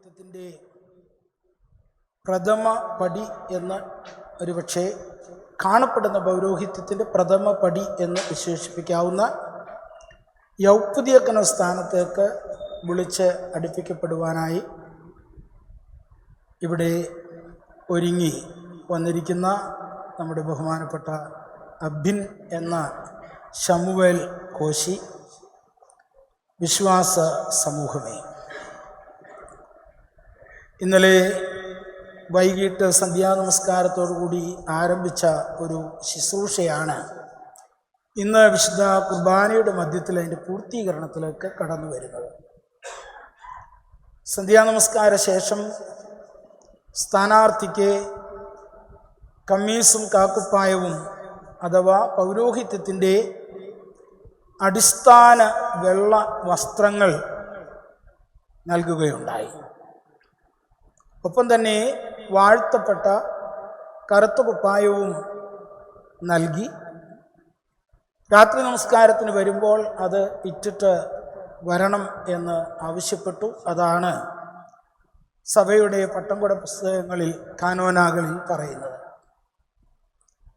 പൗരോഹിത്യത്തിന്റെ പ്രഥമ പടി എന്ന് ഒരുപക്ഷെ കാണപ്പെടുന്ന പൗരോഹിത്യത്തിന്റെ പ്രഥമ പടി എന്ന് വിശേഷിപ്പിക്കാവുന്ന യൗപ്പുതിയക്കന സ്ഥാനത്തേക്ക് വിളിച്ച് അടുപ്പിക്കപ്പെടുവാനായി ഇവിടെ ഒരുങ്ങി വന്നിരിക്കുന്ന നമ്മുടെ ബഹുമാനപ്പെട്ട അബിൻ എന്ന ഷമുവേൽ കോശി വിശ്വാസ സമൂഹമേ. ഇന്നലെ വൈകിട്ട് സന്ധ്യാനമസ്കാരത്തോടുകൂടി ആരംഭിച്ച ഒരു ശുശ്രൂഷയാണ്. ഇന്ന് വിശുദ്ധ കുർബാനയുടെ മധ്യത്തിൽ അതിന്റെ പൂർത്തീകരണത്തിലേക്ക് കടന്നു വരുന്നത്. സന്ധ്യാനമസ്കാര ശേഷം സ്ഥാനാർത്ഥിക്ക് കമ്മീസും കാക്കുപ്പായവും അഥവാ പൗരോഹിത്യത്തിന്റെ അടിസ്ഥാന വെള്ള വസ്ത്രങ്ങൾ നൽകുകയുണ്ടായി. ഒപ്പം തന്നെ വാഴ്ത്തപ്പെട്ട കറുത്ത കുപ്പായവും നൽകി. രാത്രി നമസ്കാരത്തിന് വരുമ്പോൾ അത് ഇറ്റിട്ട് വരണം എന്ന് ആവശ്യപ്പെട്ടു. അതാണ് സഭയുടെ പട്ടംകുട പുസ്തകങ്ങളിൽ കാനോനാകളിൽ പറയുന്നത്.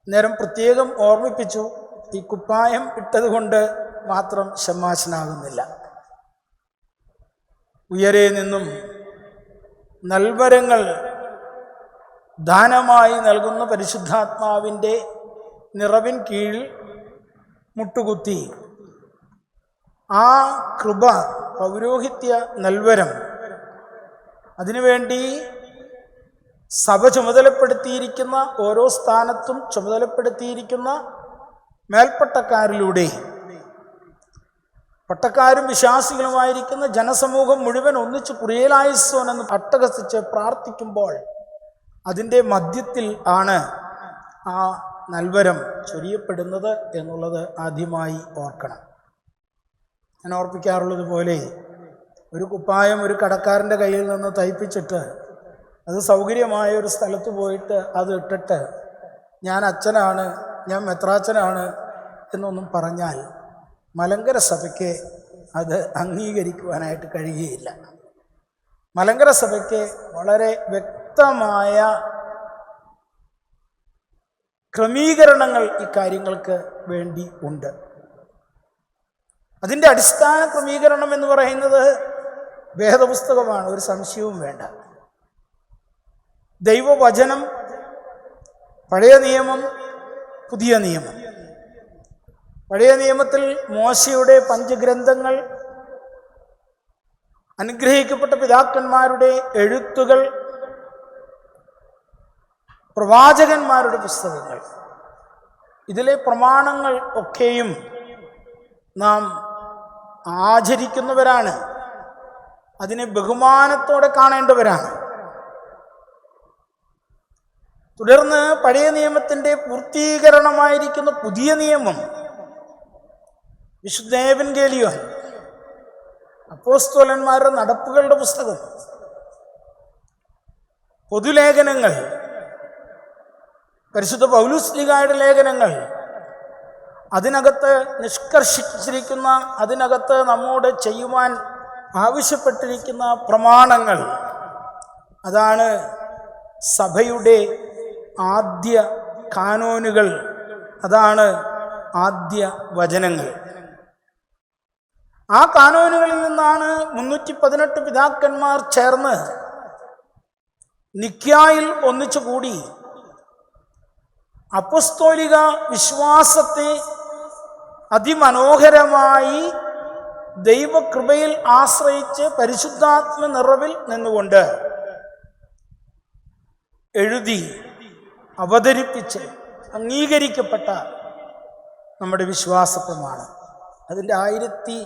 നേരം പ്രത്യേകം ഓർമ്മിപ്പിച്ചു ഈ കുപ്പായം ഇട്ടതുകൊണ്ട് മാത്രം ഷമാശനാകുന്നില്ല ഉയരെ നിന്നും നൽവരങ്ങൾ ദാനമായി നൽകുന്ന പരിശുദ്ധാത്മാവിന്റെ നിറവിൻ കീഴിൽ മുട്ടുകുത്തി. ആ കൃപ പൗരോഹിത്യ നൽവരം അതിനുവേണ്ടി സഭ ചുമതലപ്പെടുത്തിയിരിക്കുന്ന ഓരോ സ്ഥാനത്തും ചുമതലപ്പെടുത്തിയിരിക്കുന്ന മേൽപ്പട്ടക്കാരിലൂടെ പട്ടക്കാരും വിശ്വാസികളുമായിരിക്കുന്ന ജനസമൂഹം മുഴുവൻ ഒന്നിച്ച് കുറിയലായുസ്വനെന്ന് അട്ടഹസിച്ച് പ്രാർത്ഥിക്കുമ്പോൾ അതിന്റെ മധ്യത്തിൽ ആണ് ആ നൽവരം ചൊരിയപ്പെടുന്നത് എന്നുള്ളത് ആദ്യമായി ഓർക്കണം. ഞാൻ ഓർപ്പിക്കാറുള്ളത് പോലെ ഒരു കുപ്പായം ഒരു കടക്കാരന്റെ കയ്യിൽ നിന്ന് തയ്പ്പിച്ചിട്ട് അത് സൗകര്യമായ ഒരു സ്ഥലത്ത് പോയിട്ട് അത് ഇട്ടിട്ട് ഞാൻ അച്ഛനാണ് ഞാൻ മെത്രാച്ചനാണ് എന്നൊന്നും പറഞ്ഞാൽ മലങ്കര സഭയ്ക്ക് അത് അംഗീകരിക്കുവാനായിട്ട് കഴിയുകയില്ല. മലങ്കര സഭയ്ക്ക് വളരെ വ്യക്തമായ ക്രമീകരണങ്ങൾ ഇക്കാര്യങ്ങൾക്ക് വേണ്ടി ഉണ്ട്. അതിന്റെ അടിസ്ഥാന ക്രമീകരണം എന്ന് പറയുന്നത് വേദപുസ്തകമാണ് ഒരു സംശയവും വേണ്ട. ദൈവവചനം പഴയ നിയമം പുതിയ നിയമം. പഴയ നിയമത്തിൽ മോശയുടെ പഞ്ചഗ്രന്ഥങ്ങൾ അനുഗ്രഹിക്കപ്പെട്ട പിതാക്കന്മാരുടെ എഴുത്തുകൾ പ്രവാചകന്മാരുടെ പുസ്തകങ്ങൾ. ഇതിലെ പ്രമാണങ്ങൾ ഒക്കെയും നാം ആചരിക്കുന്നവരാണ്. അതിനെ ബഹുമാനത്തോടെ കാണേണ്ടവരാണ്. തുടർന്ന് പഴയ നിയമത്തിന്റെ പൂർത്തീകരണമായിരിക്കുന്ന പുതിയ നിയമം വിശുദ്ധേവൻ ഗേലിയോൻ അപ്പോസ്തോലന്മാരുടെ നടപ്പുകളുടെ പുസ്തകം. പൊതുലേഖനങ്ങൾ. പരിശുദ്ധ പൗലുസ്ലിഗായുടെ ലേഖനങ്ങൾ. അതിനകത്ത് നിഷ്കർഷിച്ചിരിക്കുന്ന അതിനകത്ത് നമ്മോട് ചെയ്യുവാൻ ആവശ്യപ്പെട്ടിരിക്കുന്ന പ്രമാണങ്ങൾ. അതാണ് സഭയുടെ ആദ്യ കാനോനുകൾ. അതാണ് ആദ്യ വചനങ്ങൾ. ആ കാനോനുകളിൽ നിന്നാണ് മുന്നൂറ്റി പതിനെട്ട് പിതാക്കന്മാർ ചേർന്ന് നിക്യായിൽ ഒന്നിച്ചു കൂടി അപ്പസ്തോലിക വിശ്വാസത്തെ അതിമനോഹരമായി ദൈവകൃപയിൽ ആശ്രയിച്ച് പരിശുദ്ധാത്മ നിറവിൽ നിന്നുകൊണ്ട് എഴുതി അവതരിപ്പിച്ച് അംഗീകരിക്കപ്പെട്ട നമ്മുടെ വിശ്വാസപ്രമാണ്. അതിന്റെ ആയിരത്തി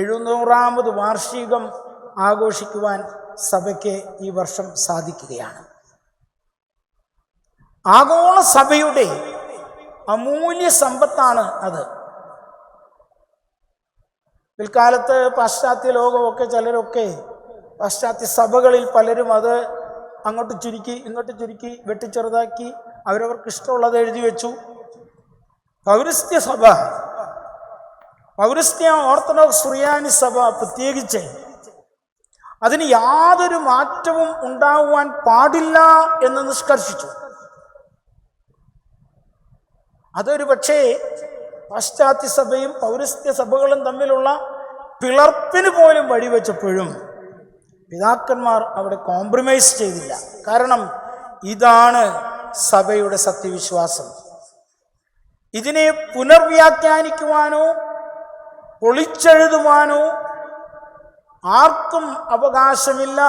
എഴുന്നൂറാമത് വാർഷികം ആഘോഷിക്കുവാൻ സഭയ്ക്ക് ഈ വർഷം സാധിക്കുകയാണ്. ആഗോള സഭയുടെ അമൂല്യ സമ്പത്താണ് അത്. പിൽക്കാലത്ത് പാശ്ചാത്യ ലോകമൊക്കെ ചിലരൊക്കെ പാശ്ചാത്യ സഭകളിൽ പലരും അത് അങ്ങോട്ട് ചുരുക്കി ഇങ്ങോട്ട് ചുരുക്കി വെട്ടിച്ചെറുതാക്കി അവരവർക്ക് ഇഷ്ടമുള്ളത് എഴുതി വെച്ചു. പൗരസ്ത്യ സഭ പൗരസ്ത്യ ഓർത്തഡോക്സ് സുറിയാനി സഭ പ്രത്യേകിച്ച് അതിന് യാതൊരു മാറ്റവും ഉണ്ടാകുവാൻ പാടില്ല എന്ന് നിഷ്കർഷിച്ചു. അതൊരു പക്ഷേ പാശ്ചാത്യ സഭയും പൗരസ്ത്യ സഭകളും തമ്മിലുള്ള പിളർപ്പിന് പോലും വഴിവെച്ചപ്പോഴും പിതാക്കന്മാർ അവിടെ കോംപ്രമൈസ് ചെയ്തില്ല. കാരണം ഇതാണ് സഭയുടെ സത്യവിശ്വാസം. ഇതിനെ പുനർവ്യാഖ്യാനിക്കുവാനോ പൊളിച്ചെഴുതുവാനോ ആർക്കും അവകാശമില്ല.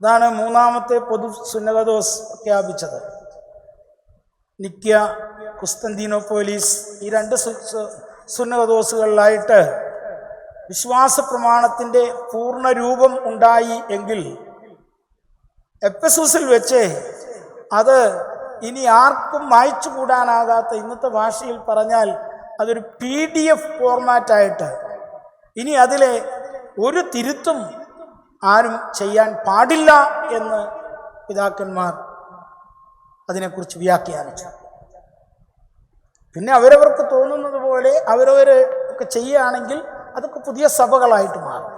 ഇതാണ് മൂന്നാമത്തെ പൊതു സുന്നകദോസ് പ്രഖ്യാപിച്ചത്. നിക്യ കുസ്തന്തീനോപ്പോലീസ് ഈ രണ്ട് സു- സു- സുന്നകദോസുകളിലായിട്ട് വിശ്വാസ പ്രമാണത്തിന്റെ പൂർണ രൂപം ഉണ്ടായി എങ്കിൽ എപ്പസൂസിൽ വെച്ച് അത് ഇനി ആർക്കും വായിച്ചു കൂടാനാകാത്ത ഇന്നത്തെ ഭാഷയിൽ പറഞ്ഞാൽ അതൊരു പി ഡി എഫ് ഫോർമാറ്റായിട്ട് ഇനി അതിലെ ഒരു തിരുത്തും ആരും ചെയ്യാൻ പാടില്ല എന്ന് പിതാക്കന്മാർ അതിനെക്കുറിച്ച് വ്യാഖ്യാനിച്ചു. പിന്നെ അവരവർക്ക് തോന്നുന്നത് പോലെ അവരവർ ഒക്കെ ചെയ്യുകയാണെങ്കിൽ അതൊക്കെ പുതിയ സഭകളായിട്ട് മാറും.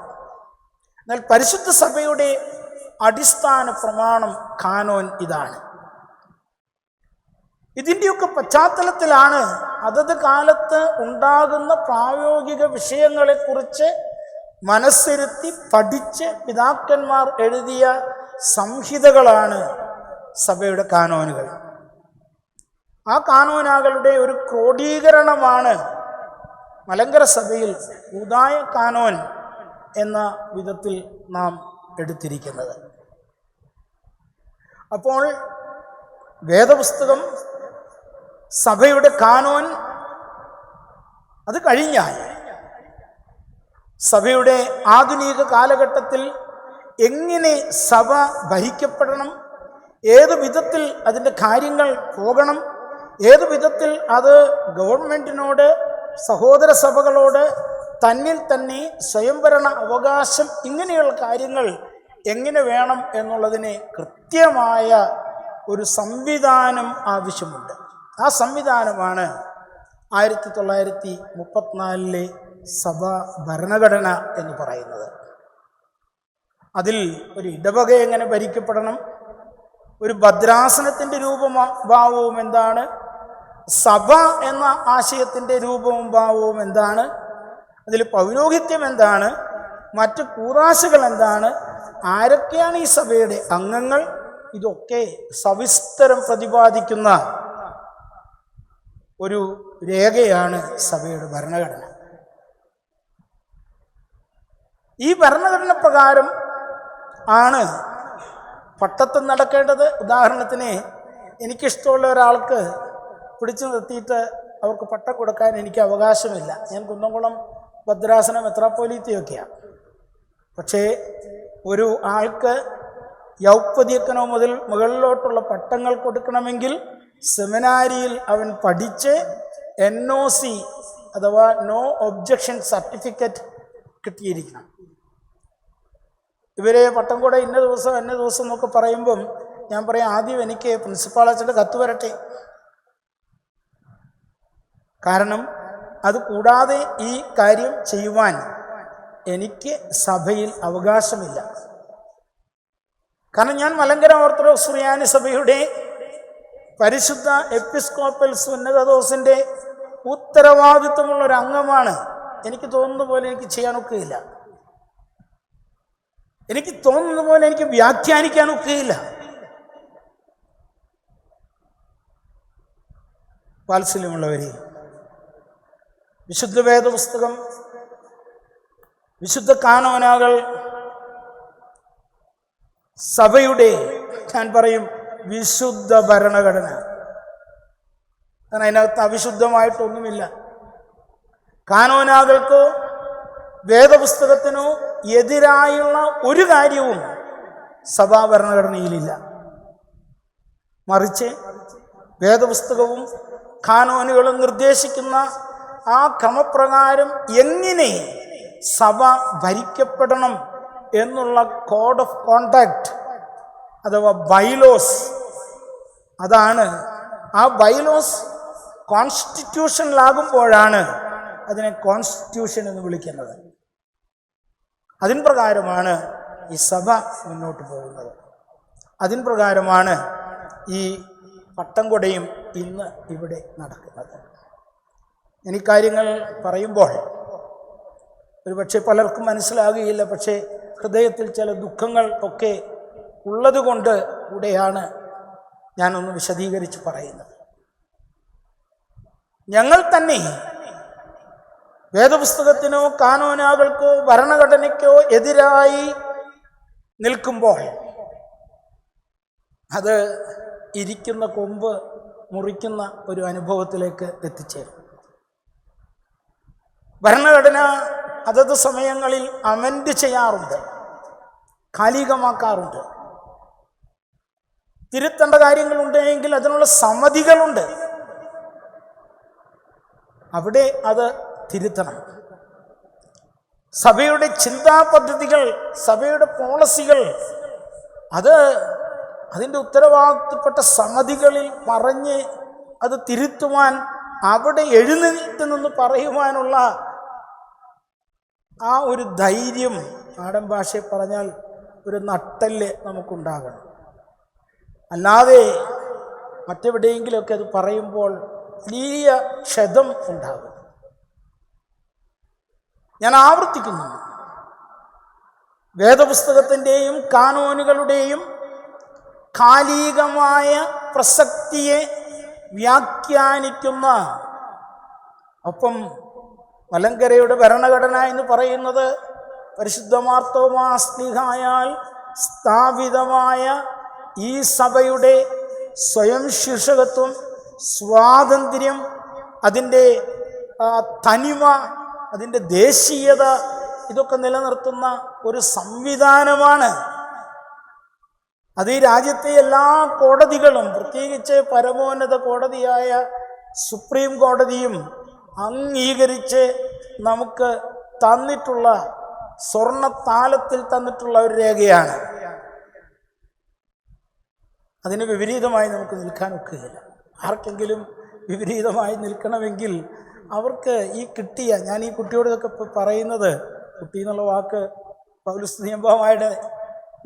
എന്നാൽ പരിശുദ്ധ സഭയുടെ അടിസ്ഥാന പ്രമാണം കാനോൻ ഇതാണ്. ഇതിന്റെയൊക്കെ പശ്ചാത്തലത്തിലാണ് അതത് കാലത്ത് ഉണ്ടാകുന്ന പ്രായോഗിക വിഷയങ്ങളെക്കുറിച്ച് മനസ്സിരുത്തി പഠിച്ച് പിതാക്കന്മാർ എഴുതിയ സംഹിതകളാണ് സഭയുടെ കാനോനുകൾ. ആ കാനോനാകളുടെ ഒരു ക്രോഡീകരണമാണ് മലങ്കര സഭയിൽ ഉദായ കാനോൻ എന്ന വിധത്തിൽ നാം എടുത്തിരിക്കുന്നത്. അപ്പോൾ വേദപുസ്തകം സഭയുടെ കാനോൻ അത് കഴിഞ്ഞാൽ സഭയുടെ ആധുനിക കാലഘട്ടത്തിൽ എങ്ങനെ സഭ ഭരിക്കപ്പെടണം ഏത് വിധത്തിൽ അതിന്റെ കാര്യങ്ങൾ പോകണം ഏത് വിധത്തിൽ അത് ഗവൺമെന്റിനോട് സഹോദര സഭകളോട് തന്നിൽ തന്നെ സ്വയംഭരണ അവകാശം ഇങ്ങനെയുള്ള കാര്യങ്ങൾ എങ്ങനെ വേണം എന്നുള്ളതിന് കൃത്യമായ ഒരു സംവിധാനം ആവശ്യമുണ്ട്. ആ സംവിധാനമാണ് ആയിരത്തി തൊള്ളായിരത്തി മുപ്പത്തിനാലിലെ സഭ ഭരണഘടന എന്ന് പറയുന്നത്. അതിൽ ഒരു ഇടവക എങ്ങനെ ഭരിക്കപ്പെടണം? ഒരു ഭദ്രാസനത്തിന്റെ രൂപവും ഭാവവും എന്താണ്? സഭ എന്ന ആശയത്തിന്റെ രൂപവും ഭാവവും എന്താണ്? അതിൽ പൗരോഹിത്യം എന്താണ്? മറ്റ് കൂറാശകൾ എന്താണ്? ആരൊക്കെയാണ് ഈ സഭയുടെ അംഗങ്ങൾ? ഇതൊക്കെ സവിസ്തരം പ്രതിപാദിക്കുന്ന ഒരു രേഖയാണ് സഭയുടെ ഭരണഘടന. ഈ ഭരണഘടന പ്രകാരം ആണ് പട്ടത്ത് നടക്കേണ്ടത്. ഉദാഹരണത്തിന് എനിക്കിഷ്ടമുള്ള ഒരാൾക്ക് പിടിച്ചു നിർത്തിയിട്ട് അവർക്ക് പട്ടം കൊടുക്കാൻ എനിക്ക് അവകാശമില്ല. ഞാൻ കുന്നംകുളം ഭദ്രാസനം മെത്രാപ്പോലീത്തയൊക്കെയാണ് പക്ഷേ ഒരു ആൾക്ക് യൗപ്പതിയക്കനോ മുതൽ മുകളിലോട്ടുള്ള പട്ടങ്ങൾ കൊടുക്കണമെങ്കിൽ സെമിനാരിയിൽ അവൻ പഠിച്ച് എൻ ഒ സി അഥവാ നോ ഒബ്ജക്ഷൻ സർട്ടിഫിക്കറ്റ് കിട്ടിയിരിക്കണം. ഇവരെ പട്ടം കൂടെ ഇന്ന ദിവസം ഇന്ന ദിവസം എന്നൊക്കെ പറയുമ്പം ഞാൻ പറയാം ആദ്യം എനിക്ക് പ്രിൻസിപ്പാൾ അച്ഛന്റെ കത്ത് വരട്ടെ. കാരണം അത് കൂടാതെ ഈ കാര്യം ചെയ്യുവാൻ എനിക്ക് സഭയിൽ അവകാശമില്ല. കാരണം ഞാൻ മലങ്കര ഓർത്തഡോക്സ് സുറിയാനി സഭയുടെ പരിശുദ്ധ എപ്പിസ്കോപ്പൽ സുന്നതദോസിന്റെ ഉത്തരവാദിത്വമുള്ള ഒരു അംഗമാണ് എനിക്ക് തോന്നുന്ന പോലെ എനിക്ക് ചെയ്യാനൊക്കെയില്ല. എനിക്ക് തോന്നുന്ന പോലെ എനിക്ക് വ്യാഖ്യാനിക്കാനൊക്കെയില്ല. വാത്സല്യമുള്ളവരെ വിശുദ്ധ വേദപുസ്തകം വിശുദ്ധ കാനോനാകൾ സഭയുടെ ഞാൻ പറയും വിശുദ്ധ ഭരണഘടന. കാരണം അതിനകത്ത് അവിശുദ്ധമായിട്ടൊന്നുമില്ല. കാനോനാകൾക്കോ വേദപുസ്തകത്തിനോ എതിരായുള്ള ഒരു കാര്യവും സഭാ ഭരണഘടനയിലില്ല. മറിച്ച് വേദപുസ്തകവും കാനോനുകളും നിർദ്ദേശിക്കുന്ന ആ ക്രമപ്രകാരം എങ്ങനെ സഭ ഭരിക്കപ്പെടണം എന്നുള്ള കോഡ് ഓഫ് കോണ്ടാക്ട് അഥവാ ബൈലോസ് അതാണ് ആ ബൈലോസ് കോൺസ്റ്റിറ്റ്യൂഷനിലാകുമ്പോഴാണ് അതിനെ കോൺസ്റ്റിറ്റ്യൂഷൻ എന്ന് വിളിക്കുന്നത്. അതിൻ പ്രകാരമാണ് ഈ സഭ മുന്നോട്ട് പോകുന്നത്. അതിൻ പ്രകാരമാണ് ഈ പട്ടം കൊടയും ഇന്ന് ഇവിടെ നടക്കുന്നത്. എനിക്കാര്യങ്ങൾ പറയുമ്പോൾ ഒരുപക്ഷെ പലർക്കും മനസ്സിലാകുകയില്ല പക്ഷേ ഹൃദയത്തിൽ ചില ദുഃഖങ്ങൾ ഒക്കെ ഉള്ളതുകൊണ്ട് കൂടെയാണ് ഞാനൊന്ന് വിശദീകരിച്ച് പറയുന്നത്. ഞങ്ങൾ തന്നെ വേദപുസ്തകത്തിനോ കാനോനാകൾക്കോ ഭരണഘടനയ്ക്കോ എതിരായി നിൽക്കുമ്പോൾ അത് ഇരിക്കുന്ന കൊമ്പ് മുറിക്കുന്ന ഒരു അനുഭവത്തിലേക്ക് എത്തിച്ചേരും. ഭരണഘടന അതത് സമയങ്ങളിൽ അമെൻഡ് ചെയ്യാറുണ്ട് കാലികമാക്കാറുണ്ട്. തിരുത്തേണ്ട കാര്യങ്ങളുണ്ടെങ്കിൽ അതിനുള്ള സമ്മതികളുണ്ട്. അവിടെ അത് തിരുത്തണം. സഭയുടെ ചിന്താ പദ്ധതികൾ സഭയുടെ പോളിസികൾ അത് അതിന്റെ ഉത്തരവാദിത്തപ്പെട്ട സമിതികളിൽ പറഞ്ഞ് അത് തിരുത്തുവാൻ അവിടെ എഴുന്നേറ്റ് നിന്ന് പറയുവാനുള്ള ആ ഒരു ധൈര്യം നാടൻ ഭാഷയിൽ പറഞ്ഞാൽ ഒരു നട്ടൽ നമുക്കുണ്ടാകണം. അല്ലാതെ മറ്റെവിടെയെങ്കിലുമൊക്കെ അത് പറയുമ്പോൾ വലിയ ക്ഷതം ഉണ്ടാകും. ഞാൻ ആവർത്തിക്കുന്നു. വേദപുസ്തകത്തിന്റെയും കാനോനുകളുടെയും കാലികമായ പ്രസക്തിയെ വ്യാഖ്യാനിക്കുന്ന ഒപ്പം മലങ്കരയുടെ ഭരണഘടന എന്ന് പറയുന്നത് പരിശുദ്ധമാർത്തോമാസ്ലിഹായാൽ സ്ഥാപിതമായ ഈ സഭയുടെ സ്വയം ശീർഷകത്വം സ്വാതന്ത്ര്യം അതിന്റെ തനിമ അതിന്റെ ദേശീയത ഇതൊക്കെ നിലനിർത്തുന്ന ഒരു സംവിധാനമാണ്. അത് ഈ രാജ്യത്തെ എല്ലാ കോടതികളും പ്രത്യേകിച്ച് പരമോന്നത കോടതിയായ സുപ്രീം കോടതിയും അംഗീകരിച്ച് നമുക്ക് തന്നിട്ടുള്ള സ്വർണ താലത്തിൽ തന്നിട്ടുള്ള ഒരു രേഖയാണ്. അതിന് വിപരീതമായി നമുക്ക് നിൽക്കാൻ ഒക്കുകയില്ല. ആർക്കെങ്കിലും വിപരീതമായി നിൽക്കണമെങ്കിൽ അവർക്ക് ഈ കിട്ടിയ ഞാൻ ഈ കുട്ടിയോടൊക്കെ പറയുന്നത് കുട്ടി എന്നുള്ള വാക്ക് പൗലുസ് നിയമമായുടെ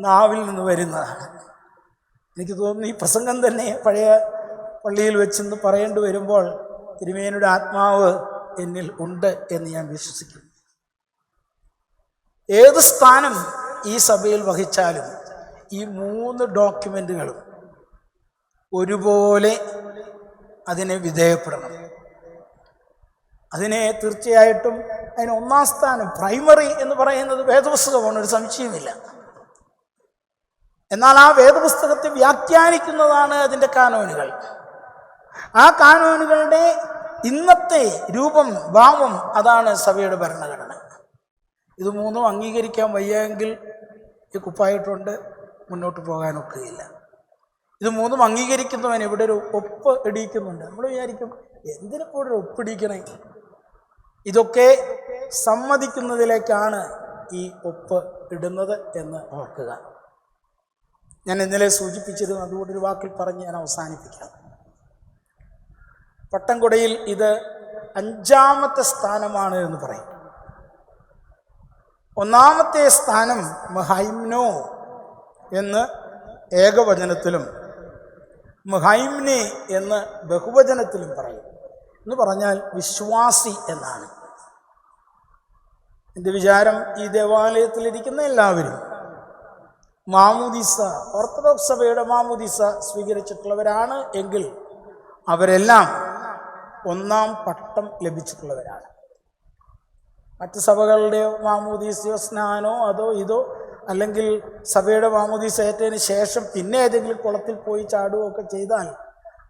നാവിൽ നിന്ന് വരുന്നതാണ്. എനിക്ക് തോന്നുന്നു ഈ പ്രസംഗം തന്നെ പഴയ പള്ളിയിൽ വെച്ചെന്ന് പറയേണ്ടി വരുമ്പോൾ തിരുമേനിയുടെ ആത്മാവ് എന്നിൽ ഉണ്ട് എന്ന് ഞാൻ വിശ്വസിക്കുന്നു. ഏത് സ്ഥാനം ഈ സഭയിൽ വഹിച്ചാലും ഈ മൂന്ന് ഡോക്യുമെന്റുകളും ഒരുപോലെ അതിനെ വിധേയപ്പെടണം. അതിനെ തീർച്ചയായിട്ടും അതിന് ഒന്നാം സ്ഥാനം പ്രൈമറി എന്ന് പറയുന്നത് വേദപുസ്തകമാണ് ഒരു സംശയമില്ല എന്നാൽ ആ വേദപുസ്തകത്തെ വ്യാഖ്യാനിക്കുന്നതാണ് അതിന്റെ കാനോനുകൾ. ആ കാനോനുകളുടെ ഇന്നത്തെ രൂപം ഭാവം അതാണ് സഭയുടെ ഭരണഘടന. ഇത് മൂന്നും അംഗീകരിക്കാൻ വയ്യെങ്കിൽ ഈ കുപ്പായിട്ടുണ്ട് മുന്നോട്ട് പോകാനൊക്കുകയില്ല. ഇത് മൂന്നും അംഗീകരിക്കുന്നവൻ ഇവിടെ ഒരു ഒപ്പ് ഇടിയിക്കുന്നുണ്ട്. നമ്മൾ വിചാരിക്കും എന്തിനിപ്പോൾ ഒരു ഒപ്പിടിക്കണേ ഇതൊക്കെ സമ്മതിക്കുന്നതിലേക്കാണ് ഈ ഒപ്പ് ഇടുന്നത് എന്ന് ഓർക്കുക. ഞാൻ ഇന്നലെ സൂചിപ്പിച്ചിരുന്നു അതുകൊണ്ട് ഒരു വാക്കിൽ പറഞ്ഞ് ഞാൻ അവസാനിപ്പിക്കാം. പട്ടംകുടയിൽ ഇത് അഞ്ചാമത്തെ സ്ഥാനമാണ് എന്ന് പറയും. ഒന്നാമത്തെ സ്ഥാനം മഹൈംനോ എന്ന് ഏകവചനത്തിലും മഹൈംനെ എന്ന് ബഹുവചനത്തിലും പറയും. എന്ന് പറഞ്ഞാൽ വിശ്വാസി എന്നാണ്. എന്റെ വിചാരം ഈ ദേവാലയത്തിലിരിക്കുന്ന എല്ലാവരും മാമുദിസ ഓർത്തഡോക്സ് സഭയുടെ മാമുദിസ സ്വീകരിച്ചിട്ടുള്ളവരാണ് എങ്കിൽ അവരെല്ലാം ഒന്നാം പട്ടം ലഭിച്ചിട്ടുള്ളവരാണ്. മറ്റ് സഭകളുടെയോ മാമുദീസയോ സ്നാനോ അതോ ഇതോ അല്ലെങ്കിൽ സഭയുടെ മാമോദീസ ഏറ്റതിന് ശേഷം പിന്നെ ഏതെങ്കിലും കുളത്തിൽ പോയി ചാടുകയോ ഒക്കെ ചെയ്താൽ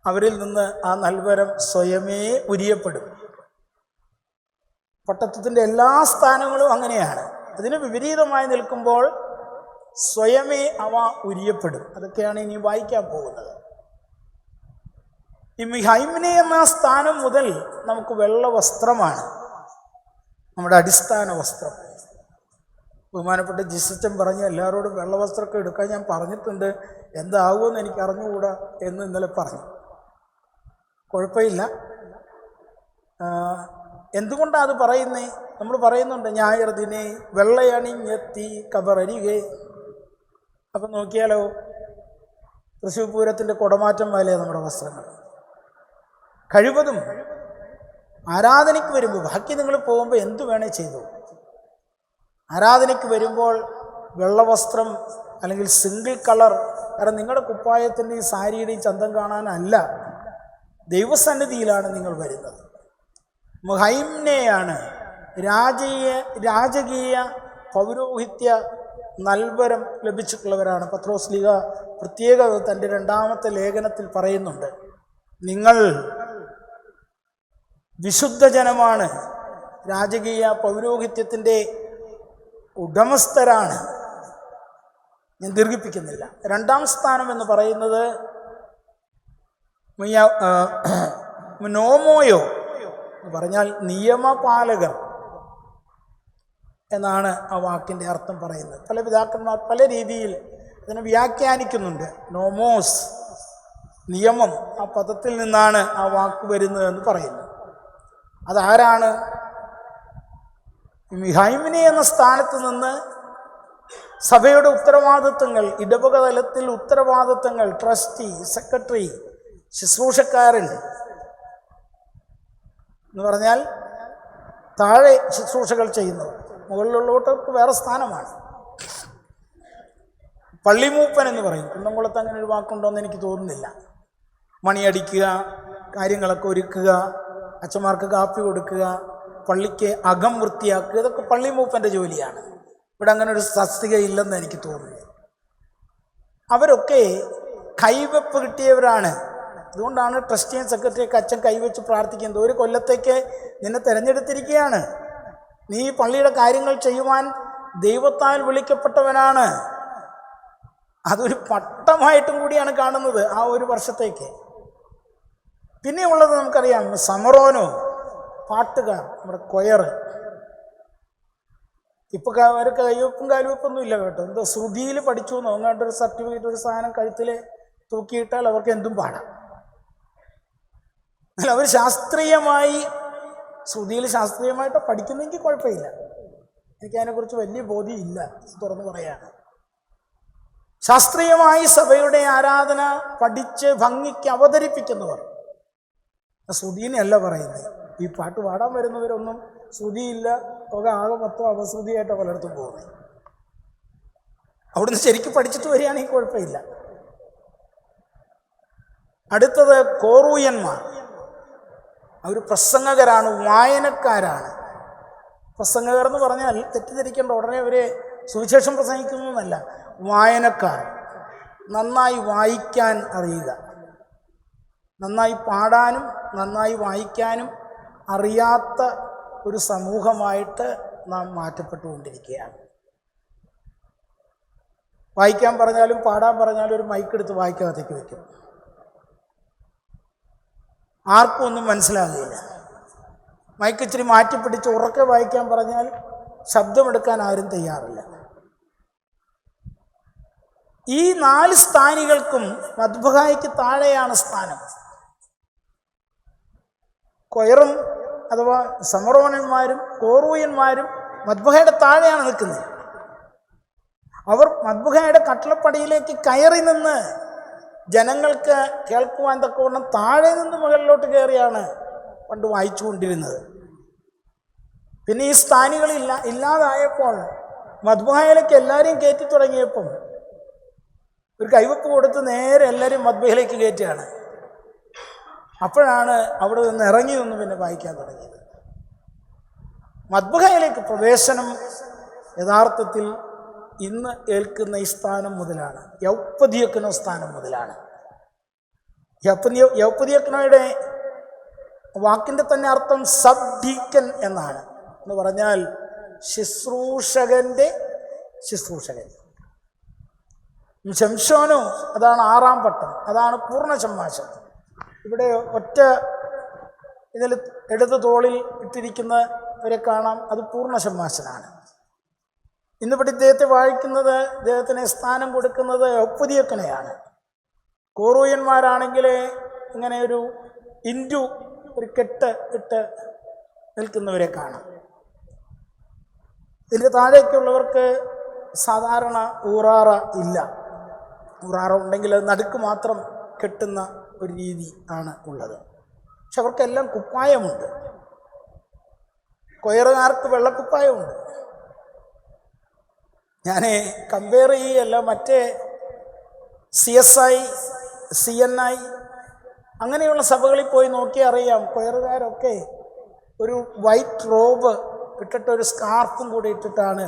അവരിൽ നിന്ന് ആ നൽവരം സ്വയമേ ഉരിയപ്പെടും. പട്ടത്വത്തിന്റെ എല്ലാ സ്ഥാനങ്ങളും അങ്ങനെയാണ്. അതിന് വിപരീതമായി നിൽക്കുമ്പോൾ സ്വയമേ അവ ഉരിയപ്പെടും. അതൊക്കെയാണ് ഇനി വായിക്കാൻ പോകുന്നത്. ഈ മിഹൈമിനെ എന്ന സ്ഥാനം മുതൽ നമുക്ക് വെള്ള വസ്ത്രമാണ് നമ്മുടെ അടിസ്ഥാന വസ്ത്രം. ബഹുമാനപ്പെട്ട ജിസച്ചൻ പറഞ്ഞു എല്ലാവരോടും വെള്ളവസ്ത്രമൊക്കെ എടുക്കാൻ ഞാൻ പറഞ്ഞിട്ടുണ്ട്. എന്താകുമെന്ന് എനിക്ക് അറിഞ്ഞുകൂടാ എന്ന് ഇന്നലെ പറഞ്ഞു. കുഴപ്പമില്ല. എന്തുകൊണ്ടാണ് അത് പറയുന്നേ? നമ്മൾ പറയുന്നുണ്ട് ഞായർ ദിനെ വെള്ളയണിഞ്ഞെത്തി കബറരികെ. അപ്പം നോക്കിയാലോ തൃശ്ശൂർ പൂരത്തിന്റെ കുടമാറ്റം പോലെയാണ് നമ്മുടെ വസ്ത്രങ്ങൾ. കഴിവതും ആരാധനയ്ക്ക് വരുമ്പോൾ ബാക്കി നിങ്ങൾ പോകുമ്പോൾ എന്തു വേണേ ചെയ്തു ആരാധനയ്ക്ക് വരുമ്പോൾ വെള്ളവസ്ത്രം അല്ലെങ്കിൽ സിംഗിൾ കളർ കാരണം നിങ്ങളുടെ കുപ്പായത്തിന്റെയും സാരിയുടെയും ചന്തം കാണാനല്ല ദൈവസന്നിധിയിലാണ് നിങ്ങൾ വരുന്നത്. മുഹൈംനെയാണ് രാജീയ രാജകീയ പൗരോഹിത്യ നൽവരം ലഭിച്ചിട്ടുള്ളവരാണ്. പത്രോസ്ലിക പ്രത്യേക തന്റെ രണ്ടാമത്തെ ലേഖനത്തിൽ പറയുന്നുണ്ട് നിങ്ങൾ വിശുദ്ധജനമാണ് രാജകീയ പൗരോഹിത്യത്തിന്റെ ഉടമസ്ഥരാണ്. ഞാൻ ദീർഘിപ്പിക്കുന്നില്ല. രണ്ടാം സ്ഥാനം എന്ന് പറയുന്നത് നോമോയോ എന്ന് പറഞ്ഞാൽ നിയമപാലകർ എന്നാണ് ആ വാക്കിന്റെ അർത്ഥം പറയുന്നത്. പല പിതാക്കന്മാർ പല രീതിയിൽ അതിനെ വ്യാഖ്യാനിക്കുന്നുണ്ട്. നോമോസ് നിയമം ആ പദത്തിൽ നിന്നാണ് ആ വാക്ക് വരുന്നത് എന്ന് പറയുന്നു അതാരാണ് മിഹൈമിനി എന്ന സ്ഥാനത്ത് നിന്ന് സഭയുടെ ഉത്തരവാദിത്വങ്ങൾ ഇടവക തലത്തിൽ ഉത്തരവാദിത്വങ്ങൾ ട്രസ്റ്റി സെക്രട്ടറി ശുശ്രൂഷക്കാരൻ എന്ന് പറഞ്ഞാൽ താഴെ ശുശ്രൂഷകൾ ചെയ്യുന്നു മുകളിലുള്ളവർക്ക് വേറെ സ്ഥാനമാണ്. പള്ളിമൂപ്പൻ എന്ന് പറയും. കുന്നംകുളത്ത് അങ്ങനെ ഒരു വാക്കുണ്ടോ എന്ന് എനിക്ക് തോന്നുന്നില്ല. മണിയടിക്കുക കാര്യങ്ങളൊക്കെ ഒരുക്കുക അച്ഛന്മാർക്ക് കാപ്പി കൊടുക്കുക പള്ളിക്ക് അകം വൃത്തിയാക്കുക. ഇതൊക്കെ പള്ളി മൂപ്പന്റെ ജോലിയാണ്. ഇവിടെ അങ്ങനെ ഒരു തസ്തിക ഇല്ലെന്ന് എനിക്ക് തോന്നുന്നു. അവരൊക്കെ കൈവെപ്പ് കിട്ടിയവരാണ്. അതുകൊണ്ടാണ് ട്രസ്റ്റിയും സെക്രട്ടറിയൊക്കെ അച്ഛൻ കൈവച്ച് പ്രാർത്ഥിക്കുന്നത്. ഒരു കൊല്ലത്തേക്ക് നിന്നെ തിരഞ്ഞെടുത്തിരിക്കുകയാണ്. നീ പള്ളിയുടെ കാര്യങ്ങൾ ചെയ്യുവാൻ ദൈവത്താൽ വിളിക്കപ്പെട്ടവനാണ്. അതൊരു പട്ടമായിട്ടും കൂടിയാണ് കാണുന്നത് ആ ഒരു വർഷത്തേക്ക്. പിന്നെയുള്ളത് നമുക്കറിയാം. സമറോനോ പാട്ടുകാർ നമ്മുടെ കൊയർ ഇപ്പൊ ക- കൈവെപ്പും കാലുവെപ്പൊന്നും ഇല്ല കേട്ടോ. എന്തോ ശ്രുതിയിൽ പഠിച്ചു എന്നോ അങ്ങാണ്ട് ഒരു സർട്ടിഫിക്കറ്റ് ഒരു സാധനം കഴുത്തിൽ തൂക്കിയിട്ടാൽ അവർക്ക് എന്തും പാടാം. അല്ല അവർ ശാസ്ത്രീയമായി ശ്രുതിയിൽ ശാസ്ത്രീയമായിട്ട് പഠിക്കുന്നെങ്കിൽ കുഴപ്പമില്ല. എനിക്ക് അതിനെക്കുറിച്ച് വലിയ ബോധ്യമില്ല തുറന്നു പറയാണ് ശാസ്ത്രീയമായി സഭയുടെ ആരാധന പഠിച്ച് ഭംഗിക്ക് അവതരിപ്പിക്കുന്നവർ. ശ്രുതിനെയല്ല പറയുന്നത്. ഈ പാട്ട് പാടാൻ വരുന്നവരൊന്നും ശ്രുതിയില്ല. ഒക്കെ ആകെ മൊത്തം അപശ്രുതിയായിട്ട് പലയിടത്തും പോകുന്നത്. അവിടുന്ന് ശരിക്കും പഠിച്ചിട്ട് വരികയാണെങ്കിൽ കുഴപ്പമില്ല. അടുത്തത് കോറൂയന്മാർ. അവർ പ്രസംഗകരാണ് വായനക്കാരാണ്. പ്രസംഗകർ എന്ന് പറഞ്ഞാൽ തെറ്റിദ്ധരിക്കേണ്ട ഉടനെ അവരെ സുവിശേഷം പ്രസംഗിക്കുന്നതല്ല വായനക്കാർ. നന്നായി വായിക്കാൻ അറിയുക. നന്നായി പാടാനും നന്നായി വായിക്കാനും അറിയാത്ത ഒരു സമൂഹമായിട്ട് നാം മാറ്റപ്പെട്ടുകൊണ്ടിരിക്കുകയാണ്. വായിക്കാൻ പറഞ്ഞാലും പാടാൻ പറഞ്ഞാലും ഒരു മൈക്ക് മൈക്കെടുത്ത് വായിക്കകത്തേക്ക് വയ്ക്കും ആർക്കും ഒന്നും മനസ്സിലാകുകയില്ല മൈക്ക് ഇച്ചിരി മാറ്റിപ്പിടിച്ച് ഉറക്കെ വായിക്കാൻ പറഞ്ഞാൽ ശബ്ദമെടുക്കാൻ ആരും തയ്യാറില്ല. ഈ നാല് സ്ഥാനികൾക്കും മദ്ബഹായിക്ക് താഴെയാണ് സ്ഥാനം. കൊയറും അഥവാ സമറോനന്മാരും കോറൂയന്മാരും മദ്ബഹയുടെ താഴെയാണ് നിൽക്കുന്നത്. അവർ മദ്ബുഹയുടെ കട്ടിളപ്പടിയിലേക്ക് കയറി നിന്ന് ജനങ്ങൾക്ക് കേൾക്കുവാൻ തക്കവണ്ണം താഴെ നിന്ന് മുകളിലോട്ട് കയറിയാണ് പണ്ട് വായിച്ചുകൊണ്ടിരുന്നത്. പിന്നെ ഈ സ്ഥാനികളില്ല ഇല്ലാതായപ്പോൾ മദ്ബഹയിലേക്ക് എല്ലാവരെയും കയറ്റി തുടങ്ങിയപ്പം ഒരു കൈവപ്പ് കൊടുത്ത് നേരെ എല്ലാവരും മദ്ബഹയിലേക്ക് കയറ്റുകയാണ്. അപ്പോഴാണ് അവിടെ നിന്ന് ഇറങ്ങി നിന്ന് പിന്നെ വായിക്കാൻ തുടങ്ങിയത്. മദ്ബഹയിലേക്ക് പ്രവേശനം യഥാർത്ഥത്തിൽ ഇന്ന് ഏൽക്കുന്ന ഈ സ്ഥാനം മുതലാണ്. യൗപ്പതിയക്കനോ സ്ഥാനം മുതലാണ്. യൗപ്പതിയ യൗപ്പതിയക്കനോയുടെ വാക്കിന്റെ തന്നെ അർത്ഥം സബ്ഡീക്കൻ എന്നാണ്. എന്ന് പറഞ്ഞാൽ ശുശ്രൂഷകന്റെ ശുശ്രൂഷകൻ. ശംശോനോ അതാണ് ആറാം പട്ടം. അതാണ് പൂർണ ശമ്മാശം ഇവിടെ ഒറ്റ ഇതിൽ എടുത്ത തോളിൽ ഇട്ടിരിക്കുന്നവരെ കാണാം. അത് പൂർണ ശമ്മാശനാണ് ഇന്നിവിടെ ഇദ്ദേഹത്തെ വായിക്കുന്നത് ഇദ്ദേഹത്തിന് സ്ഥാനം കൊടുക്കുന്നത് ഒപ്പുതിയക്കനെയാണ് കോറൂയന്മാരാണെങ്കിൽ ഇങ്ങനെ ഒരു ഇന്റു ഒരു കെട്ട് ഇട്ട് നിൽക്കുന്നവരെ കാണാം. ഇതിന്റെ താഴേക്കുള്ളവർക്ക് സാധാരണ ഊറാറ ഇല്ല. ഊറാറ ഉണ്ടെങ്കിൽ അത് നടുക്ക് മാത്രം കെട്ടുന്ന ഒരു രീതി ആണ് ഉള്ളത്. പക്ഷെ അവർക്കെല്ലാം കുപ്പായമുണ്ട്. കൊയറുകാർക്ക് വെള്ളക്കുപ്പായമുണ്ട്. ഞാൻ കമ്പയർ ചെയ്യല്ല മറ്റേ C S I C N I അങ്ങനെയുള്ള സഭകളിൽ പോയി നോക്കി അറിയാം കൊയറുകാരൊക്കെ ഒരു വൈറ്റ് റോബ് ഇട്ടിട്ട് ഒരു സ്കാർഫും കൂടി ഇട്ടിട്ടാണ്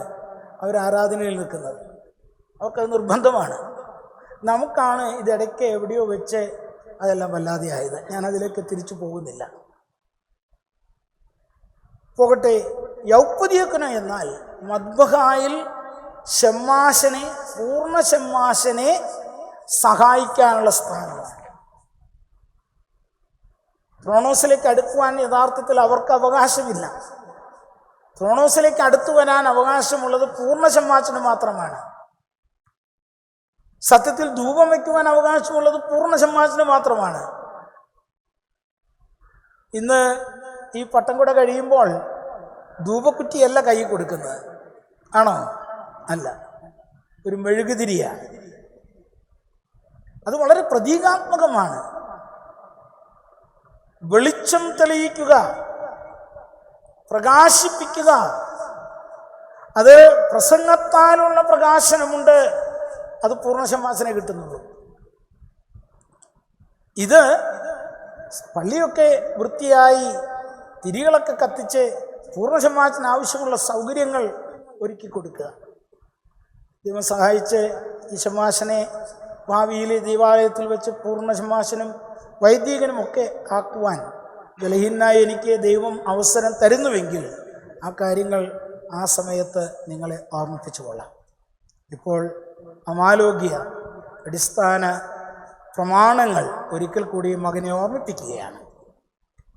അവർ ആരാധനയിൽ നിൽക്കുന്നത്. അവർക്കത് നിർബന്ധമാണ്. നമുക്കാണ് ഇതിടയ്ക്ക് എവിടെയോ വെച്ച് അതെല്ലാം വല്ലാതെ ആയത്. ഞാനതിലേക്ക് തിരിച്ചു പോകുന്നില്ല. പോകട്ടെ. യൗപ്പതിയക്കന എന്നാൽ മദ്ബഹായിൽ ഷമ്മാശനെ പൂർണ ഷമ്മാശനെ സഹായിക്കാനുള്ള സ്ഥാനമാണ്. ത്രോണോസിലേക്ക് അടുക്കുവാൻ യഥാർത്ഥത്തിൽ അവർക്ക് അവകാശമില്ല. ത്രോണോസിലേക്ക് അടുത്തു വരാൻ അവകാശമുള്ളത് പൂർണ ഷമ്മാശന് മാത്രമാണ്. സത്യത്തിൽ ധൂപം വയ്ക്കുവാൻ അവകാശമുള്ളത് പൂർണ ഷമ്മാസിന് മാത്രമാണ്. ഇന്ന് ഈ പട്ടം കൂടെ കഴിയുമ്പോൾ ധൂപക്കുറ്റിയല്ല കൈ കൊടുക്കുന്നത്. ആണോ? അല്ല. ഒരു മെഴുകുതിരിയാണ് അത് വളരെ പ്രതീകാത്മകമാണ്. വെളിച്ചം തെളിയിക്കുക പ്രകാശിപ്പിക്കുക. അത് പ്രസംഗത്താലുള്ള പ്രകാശനമുണ്ട്. അത് പൂർണശമാസനെ കിട്ടുന്നുള്ളൂ. ഇത് പള്ളിയൊക്കെ വൃത്തിയായി തിരികളൊക്കെ കത്തിച്ച് പൂർണശമാസത്തിന് ആവശ്യമുള്ള സൗകര്യങ്ങൾ ഒരുക്കി കൊടുക്കുക. ദൈവം സഹായിച്ച് ഈ ശമാശനെ ഭാവിയിൽ ദേവാലയത്തിൽ വെച്ച് പൂർണ ശമാശനും വൈദികനും ഒക്കെ ആക്കുവാൻ ബലഹീനായി എനിക്ക് ദൈവം അവസരം തരുന്നുവെങ്കിൽ ആ കാര്യങ്ങൾ ആ സമയത്ത് നിങ്ങളെ ഓർമ്മിപ്പിച്ചു കൊള്ളാം ഇപ്പോൾ അമാലോഗ്യ അടിസ്ഥാന പ്രമാണങ്ങൾ ഒരിക്കൽ കൂടി മകനെ ഓർമ്മിപ്പിക്കുകയാണ്.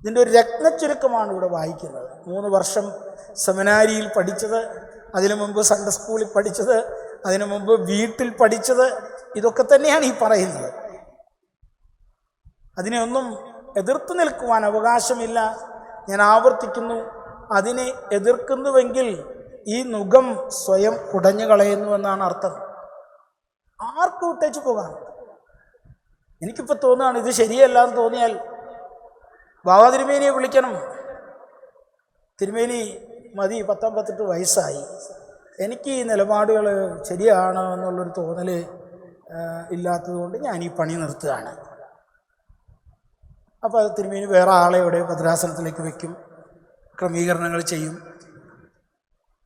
ഇതിന്റെ ഒരു രത്നച്ചുരുക്കമാണ് ഇവിടെ വായിക്കുന്നത്. മൂന്ന് വർഷം സെമിനാരിയിൽ പഠിച്ചത് അതിനു മുമ്പ് സൺഡേ സ്കൂളിൽ പഠിച്ചത് അതിനു മുമ്പ് വീട്ടിൽ പഠിച്ചത് ഇതൊക്കെ തന്നെയാണ് ഈ പറയുന്നത്. അതിനെ ഒന്നും എതിർത്ത് നിൽക്കുവാൻ അവകാശമില്ല. ഞാൻ ആവർത്തിക്കുന്നു അതിനെ എതിർക്കുന്നുവെങ്കിൽ ഈ നുഖം സ്വയം കുടഞ്ഞു കളയുന്നു എന്നാണ് അർത്ഥം. ആർക്കും ഇട്ടേച്ച് പോകാം എനിക്കിപ്പോൾ തോന്നുകയാണ് ഇത് ശരിയല്ല എന്ന് തോന്നിയാൽ ബാബാ തിരുമേനിയെ വിളിക്കണം. തിരുമേനി മതി പത്തൊമ്പത്തെട്ട് വയസ്സായി. എനിക്ക് ഈ നിലപാടുകൾ ശരിയാണ് എന്നുള്ളൊരു തോന്നൽ ഇല്ലാത്തതുകൊണ്ട് ഞാൻ ഈ പണി നിർത്തുകയാണ്. അപ്പോൾ അത് തിരുമേനി വേറെ ആളെ ഇവിടെ ഭദ്രാസനത്തിലേക്ക് വയ്ക്കും ക്രമീകരണങ്ങൾ ചെയ്യും.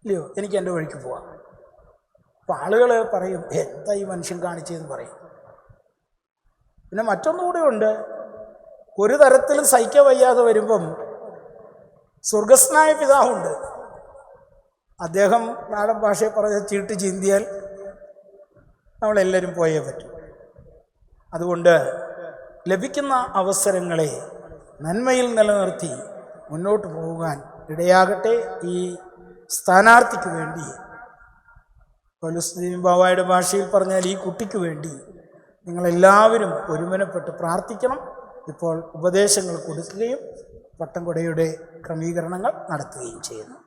ഇല്ലയോ? എനിക്ക് എന്റെ വഴിക്ക് പോവാം. അപ്പോൾ ആളുകൾ പറയും എന്താ ഈ മനുഷ്യൻ കാണിച്ചതെന്ന് പറയും. പിന്നെ മറ്റൊന്നുകൂടെ ഉണ്ട്. ഒരു തരത്തിലും സഹിക്ക വയ്യാതെ വരുമ്പം സ്വർഗസ്നായ പിതാവുണ്ട്. അദ്ദേഹം നാടൻ ഭാഷയെ പറഞ്ഞ ചീട്ട് ചീന്തിയാൽ നമ്മളെല്ലാവരും പോയേ പറ്റും. അതുകൊണ്ട് ലഭിക്കുന്ന അവസരങ്ങളെ നന്മയിൽ നിലനിർത്തി മുന്നോട്ട് പോകാൻ ഇടയാകട്ടെ ഈ സ്ഥാനാർത്ഥിക്ക് വേണ്ടി പൗലുസ്തീൻ ബാവായുടെ ഭാഷയിൽ പറഞ്ഞാൽ ഈ കുട്ടിക്ക് വേണ്ടി നിങ്ങളെല്ലാവരും ഒരുമനപ്പെട്ട് പ്രാർത്ഥിക്കണം. ഇപ്പോൾ ഉപദേശങ്ങൾ കൊടുക്കുകയും പട്ടംകൊടയുടെ ക്രമീകരണങ്ങൾ നടത്തുകയും ചെയ്യുന്നു.